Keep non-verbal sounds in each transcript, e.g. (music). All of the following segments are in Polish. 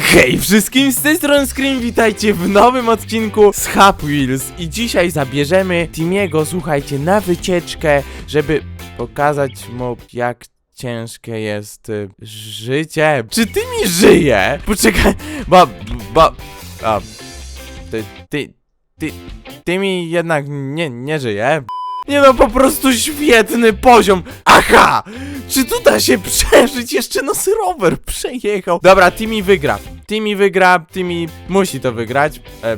Hej wszystkim, z tej strony Scream, witajcie w nowym odcinku z Hub Wheels I dzisiaj zabierzemy Timiego, słuchajcie, na wycieczkę, żeby pokazać mu jak ciężkie jest y, życie Czy Timi żyje? Poczekaj, bo, bo, a, ty, ty, ty, Timi jednak nie, nie żyje nie no, po prostu świetny poziom. Aha! Czy tu da się przeżyć? Jeszcze nas rower przejechał. Dobra, Timmy wygra. Timmy wygra, Timmy musi to wygrać. E,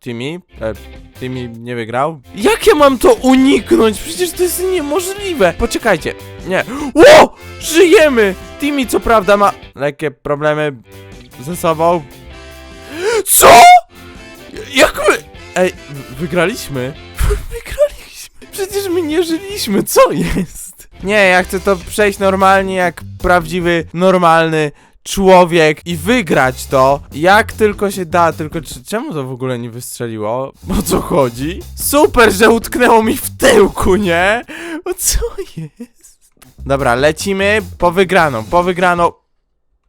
Timmy? E, Timmy nie wygrał? Jak ja mam to uniknąć? Przecież to jest niemożliwe. Poczekajcie. Nie. Ło! Żyjemy! Timmy co prawda ma lekkie problemy ze sobą. Co? Jak my... Ej, wygraliśmy? (laughs) Wygraliśmy. Przecież my nie żyliśmy, co jest? Nie, ja chcę to przejść normalnie jak prawdziwy, normalny człowiek i wygrać to jak tylko się da, tylko czemu to w ogóle nie wystrzeliło? (laughs) O co chodzi? Super, że utknęło mi w tyłku, nie? O co jest? Dobra, lecimy po wygraną, po wygraną.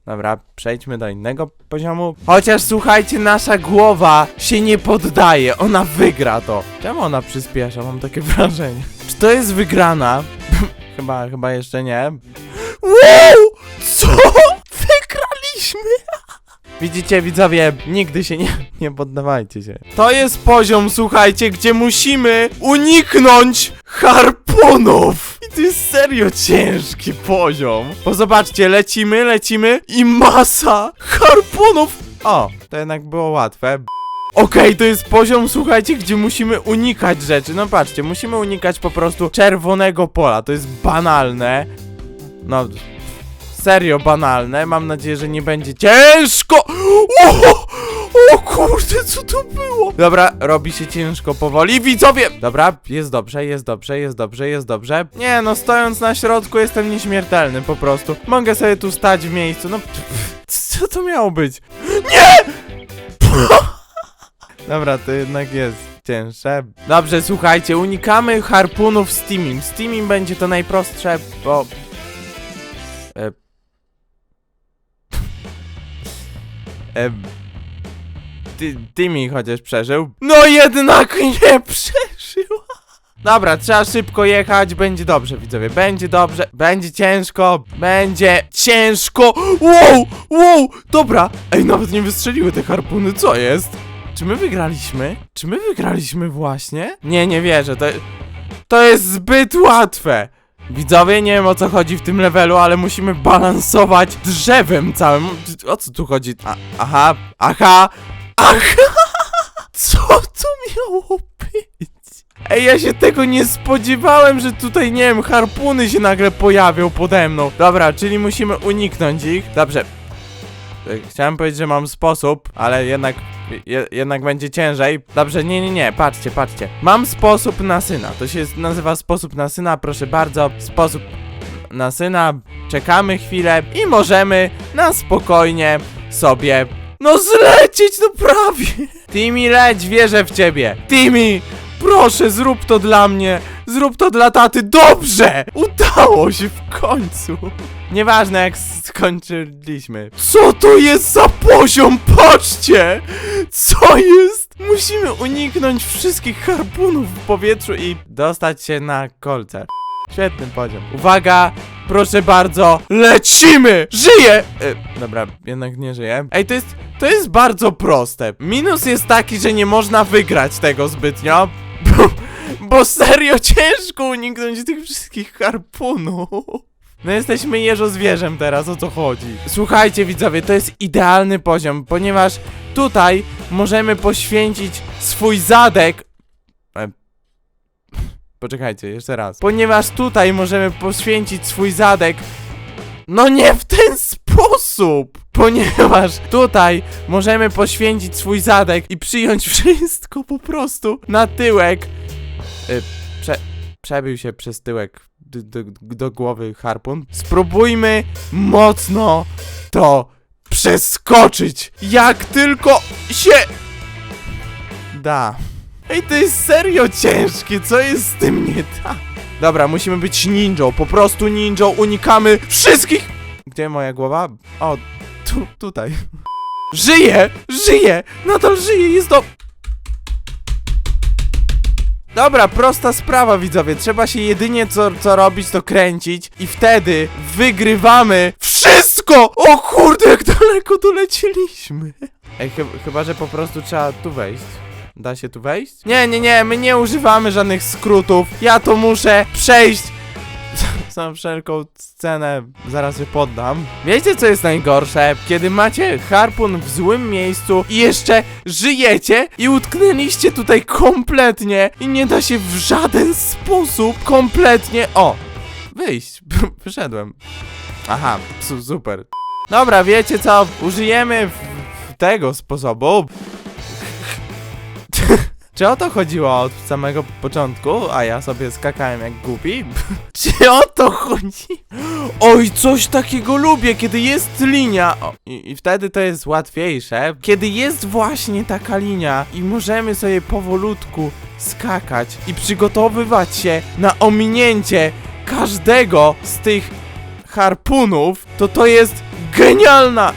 Dobra, przejdźmy do innego poziomu. Chociaż słuchajcie, nasza głowa się nie poddaje, ona wygra to. Czemu ona przyspiesza? Mam takie (laughs) wrażenie. Czy to jest wygrana? Chyba, chyba jeszcze nie. Wow! Co? Wygraliśmy! Widzicie, widzowie, nigdy się nie, nie poddawajcie się. To jest poziom, słuchajcie, gdzie musimy uniknąć harpunów! I to jest serio ciężki poziom. Bo zobaczcie, lecimy, lecimy i masa harpunów! O, to jednak było łatwe. Okej, to jest poziom, słuchajcie, gdzie musimy unikać rzeczy. No patrzcie, musimy unikać po prostu czerwonego pola. To jest banalne. No, serio banalne. Mam nadzieję, że nie będzie ciężko. O, o kurde, co to było? Dobra, robi się ciężko powoli. Widzowie! Dobra, jest dobrze, jest dobrze, jest dobrze, jest dobrze. Nie, no stojąc na środku jestem nieśmiertelny po prostu. Mogę sobie tu stać w miejscu. No, pff, co to miało być? Nie! (laughs) Dobra, to jednak jest cięższe. Dobrze, słuchajcie, unikamy harpunów z Teamim. Z Teamim będzie to najprostsze, bo... E... E... Ty, Timmy chociaż przeżył. No jednak nie przeżył! Dobra, trzeba szybko jechać, będzie dobrze, widzowie, będzie dobrze, będzie ciężko, będzie ciężko, wow, wow, dobra, ej, nawet nie wystrzeliły te harpuny, co jest? Czy my wygraliśmy? Czy my wygraliśmy właśnie? Nie, nie wierzę, to, to jest zbyt łatwe. Widzowie, nie wiem o co chodzi w tym levelu, ale musimy balansować drzewem całym. O co tu chodzi? A, aha, aha, aha! (laughs) Co to miało być? Ej, ja się tego nie spodziewałem, że tutaj, nie wiem, harpuny się nagle pojawią pode mną. Dobra, czyli musimy uniknąć ich. Dobrze. Chciałem powiedzieć, że mam sposób, ale jednak, je, jednak będzie ciężej. Dobrze, nie, nie, nie, patrzcie, patrzcie. Mam sposób na syna. To się nazywa sposób na syna, proszę bardzo. Sposób na syna. Czekamy chwilę i możemy na spokojnie sobie, no zlecieć, no prawie. Timmy, leć, wierzę w ciebie. Timmy, proszę, zrób to dla mnie. Zrób to dla taty. Dobrze! Udało się w końcu. Nieważne jak skończyliśmy. Co to jest za poziom? Patrzcie! Co jest? Musimy uniknąć wszystkich harpunów w powietrzu i dostać się na kolce. Świetny poziom. Uwaga! Proszę bardzo, lecimy! Żyję! E, dobra, jednak nie żyję. Ej, to jest, to jest bardzo proste. Minus jest taki, że nie można wygrać tego zbytnio, bo, serio (laughs) ciężko uniknąć tych wszystkich harpunów. No jesteśmy jeżozwierzem teraz, o co chodzi? Słuchajcie widzowie, to jest idealny poziom, ponieważ tutaj możemy poświęcić swój zadek... E, Poczekajcie, jeszcze raz. Ponieważ tutaj możemy poświęcić swój zadek... No nie w ten sposób! Ponieważ tutaj możemy poświęcić swój zadek i przyjąć wszystko po prostu na tyłek. Y, prze, przebił się przez tyłek do, do, do głowy harpun. Spróbujmy mocno to przeskoczyć. Jak tylko się da. Ej, to jest serio ciężkie, co jest z tym nie tak? Dobra, musimy być ninją, po prostu ninją, unikamy wszystkich... Gdzie moja głowa? O, tu, tutaj. (laughs) Żyje! Żyje! Nadal żyje! Jest do... Dobra, prosta sprawa widzowie, trzeba się jedynie co, co robić to kręcić i wtedy wygrywamy wszystko! O kurde, jak daleko dolecieliśmy! Ej, chy chyba, że po prostu trzeba tu wejść. Da się tu wejść? Nie, nie, nie, my nie używamy żadnych skrótów. Ja to muszę przejść za wszelką cenę. Zaraz się poddam. Wiecie, co jest najgorsze? Kiedy macie harpun w złym miejscu i jeszcze żyjecie i utknęliście tutaj kompletnie i nie da się w żaden sposób kompletnie... O! Wyjść. (laughs) Wyszedłem. Aha, su super. Dobra, wiecie co? Użyjemy tego sposobu. Czy o to chodziło od samego początku, a ja sobie skakałem jak głupi? (laughs) Czy o to chodzi? Oj, coś takiego lubię, kiedy jest linia. O, i, I wtedy to jest łatwiejsze. Kiedy jest właśnie taka linia i możemy sobie powolutku skakać i przygotowywać się na ominięcie każdego z tych harpunów, to to jest genialna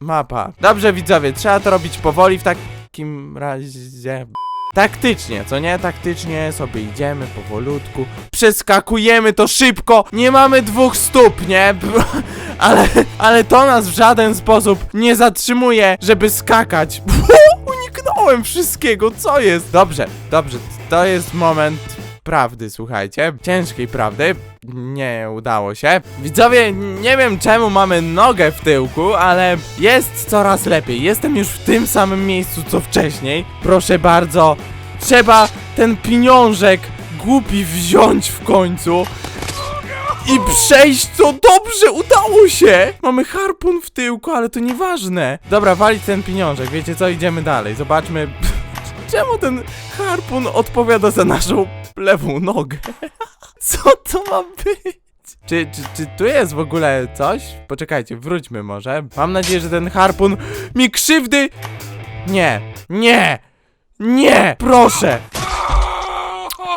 mapa. Dobrze widzowie, trzeba to robić powoli w takim razie. Taktycznie, co nie? Taktycznie sobie idziemy powolutku, przeskakujemy to szybko, nie mamy dwóch stóp, nie? (laughs) Ale, ale to nas w żaden sposób nie zatrzymuje, żeby skakać. (laughs) Uniknąłem wszystkiego, co jest? Dobrze, dobrze, to jest moment prawdy, słuchajcie. Ciężkiej prawdy. Nie udało się. Widzowie, nie wiem czemu mamy nogę w tyłku, ale jest coraz lepiej. Jestem już w tym samym miejscu co wcześniej. Proszę bardzo, trzeba ten pieniążek głupi wziąć w końcu. I przejść to dobrze, udało się! Mamy harpun w tyłku, ale to nieważne. Dobra, walić ten pieniążek, wiecie co, idziemy dalej. Zobaczmy, (laughs) czemu ten harpun odpowiada za naszą lewą nogę. (laughs) Co to ma być? Czy, czy, czy tu jest w ogóle coś? Poczekajcie, wróćmy może. Mam nadzieję, że ten harpun mi krzywdy... Nie, nie, nie, proszę.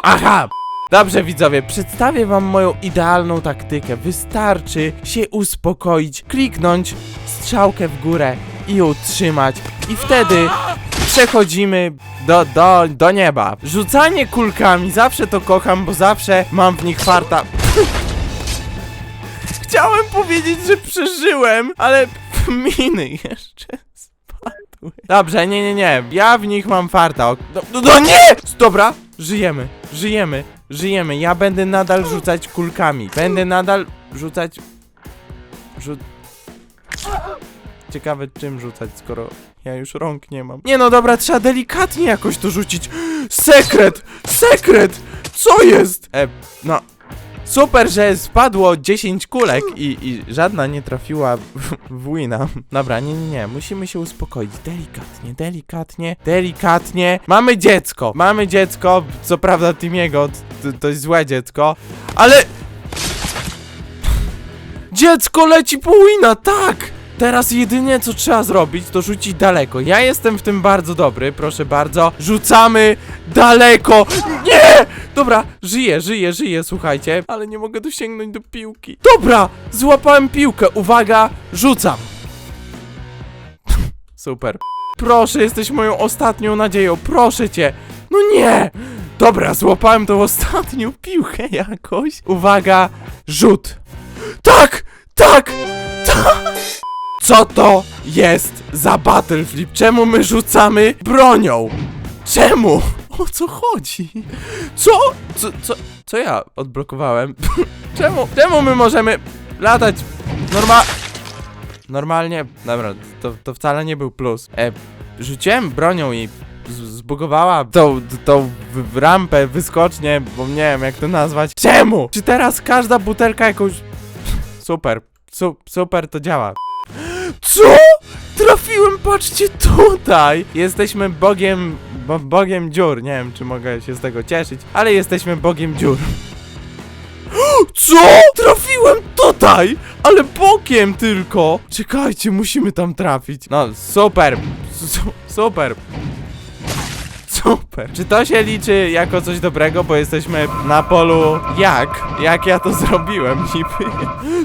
Aha! Dobrze widzowie, przedstawię wam moją idealną taktykę. Wystarczy się uspokoić, kliknąć strzałkę w górę i ją trzymać. I wtedy przechodzimy do, do, do nieba. Rzucanie kulkami, zawsze to kocham, bo zawsze mam w nich farta. (laughs) Chciałem powiedzieć, że przeżyłem, ale (laughs) miny jeszcze spadły. Dobrze, nie, nie, nie. Ja w nich mam farta. No, no, no nie! Dobra, żyjemy, żyjemy, żyjemy. Ja będę nadal rzucać kulkami. Będę nadal rzucać... Rzut... Ciekawe czym rzucać, skoro ja już rąk nie mam. Nie no dobra, trzeba delikatnie jakoś to rzucić. Sekret! Sekret! Co jest? E, no. Super, że spadło 10 kulek i, i żadna nie trafiła w, wina. Dobra, nie, nie, nie. Musimy się uspokoić. Delikatnie, delikatnie, delikatnie. Mamy dziecko. Mamy dziecko. Co prawda Timiego to, to jest złe dziecko. Ale... Dziecko leci po wina, tak! Teraz jedynie co trzeba zrobić, to rzucić daleko. Ja jestem w tym bardzo dobry, proszę bardzo. Rzucamy daleko. Nie! Dobra, żyję, żyję, żyję, słuchajcie. Ale nie mogę dosięgnąć do piłki. Dobra, złapałem piłkę. Uwaga, rzucam. (laughs) Super. Proszę, jesteś moją ostatnią nadzieją. Proszę cię. No nie! Dobra, złapałem tą ostatnią piłkę jakoś. Uwaga, rzut. Tak! Tak! Tak! Co to jest za battle flip? Czemu my rzucamy bronią? Czemu? O co chodzi? Co? Co, co, co ja odblokowałem? (laughs) czemu? Czemu my możemy latać normal... Normalnie? Dobra, to, to wcale nie był plus. E, rzuciłem bronią i zbugowała tą, tą rampę, wyskocznie, bo nie wiem jak to nazwać. Czemu? Czy teraz każda butelka jakąś... (laughs) Super, su super to działa. Co? Trafiłem, patrzcie tutaj! Jesteśmy bogiem, bo, bogiem dziur. Nie wiem, czy mogę się z tego cieszyć, ale jesteśmy bogiem dziur. (gasps) Co? Trafiłem tutaj! Ale bokiem tylko! Czekajcie, musimy tam trafić. No, super! Su super! Super. Czy to się liczy jako coś dobrego, bo jesteśmy na polu jak? Jak ja to zrobiłem, niby?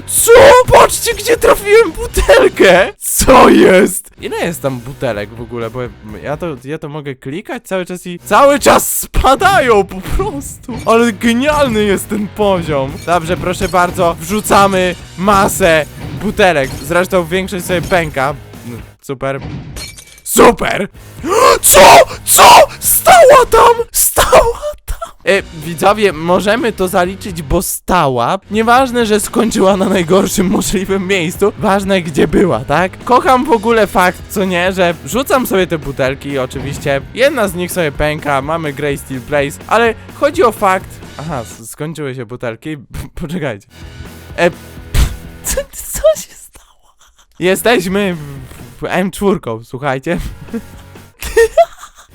Co? Patrzcie, gdzie trafiłem butelkę! Co jest? Ile jest tam butelek w ogóle? Bo ja to, ja to mogę klikać cały czas i cały czas spadają po prostu. Ale genialny jest ten poziom. Dobrze, proszę bardzo, wrzucamy masę butelek. Zresztą większość sobie pęka. Super. Super! Co? Co? Stała tam! Stała tam! E, widzowie, możemy to zaliczyć, bo stała. Nieważne, że skończyła na najgorszym możliwym miejscu. Ważne, gdzie była, tak? Kocham w ogóle fakt, co nie, że rzucam sobie te butelki, oczywiście. Jedna z nich sobie pęka, mamy Grey Steel Place, ale chodzi o fakt... Aha, skończyły się butelki. (laughs) Poczekajcie. E, co, co się stało? Jesteśmy w, w M4, słuchajcie. (laughs)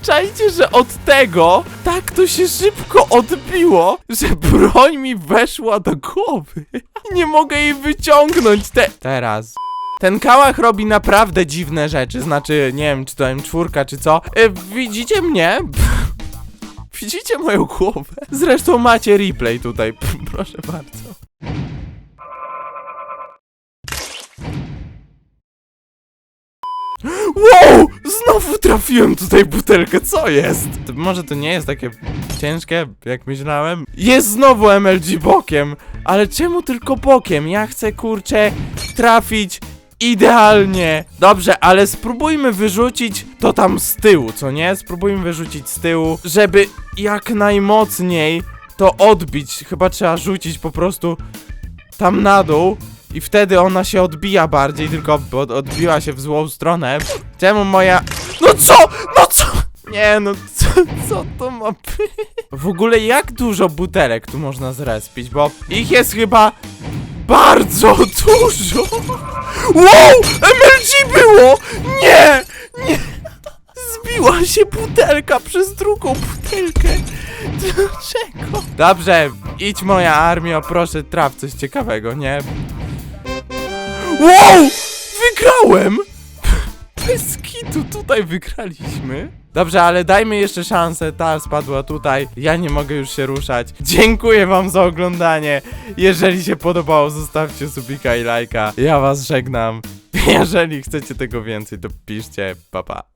Czajcie, że od tego tak to się szybko odbiło, że broń mi weszła do głowy. Nie mogę jej wyciągnąć te... Teraz. Ten kałach robi naprawdę dziwne rzeczy, znaczy, nie wiem, czy to M4, czy co. E, widzicie mnie? (laughs) Widzicie moją głowę? Zresztą macie replay tutaj, (laughs) proszę bardzo. Wow! Znowu trafiłem tutaj butelkę, co jest? To może to nie jest takie ciężkie, jak myślałem? Jest znowu MLG bokiem, ale czemu tylko bokiem? Ja chcę, kurczę, trafić idealnie. Dobrze, ale spróbujmy wyrzucić to tam z tyłu, co nie? Spróbujmy wyrzucić z tyłu, żeby jak najmocniej to odbić. Chyba trzeba rzucić po prostu tam na dół i wtedy ona się odbija bardziej, tylko od, odbiła się w złą stronę. Czemu moja... No co? No co? Nie no, co, co to ma być? W ogóle jak dużo butelek tu można zrespić, bo ich jest chyba bardzo dużo. Wow! MLG było! Nie! Nie! Zbiła się butelka przez drugą butelkę. Dlaczego? Dobrze, idź moja armio, proszę traf coś ciekawego, nie? Wow! Wygrałem! (laughs) Bez kitu tutaj wygraliśmy. Dobrze, ale dajmy jeszcze szansę. Ta spadła tutaj. Ja nie mogę już się ruszać. Dziękuję wam za oglądanie. Jeżeli się podobało, zostawcie subika i lajka. Ja was żegnam. (laughs) Jeżeli chcecie tego więcej, to piszcie. Pa pa.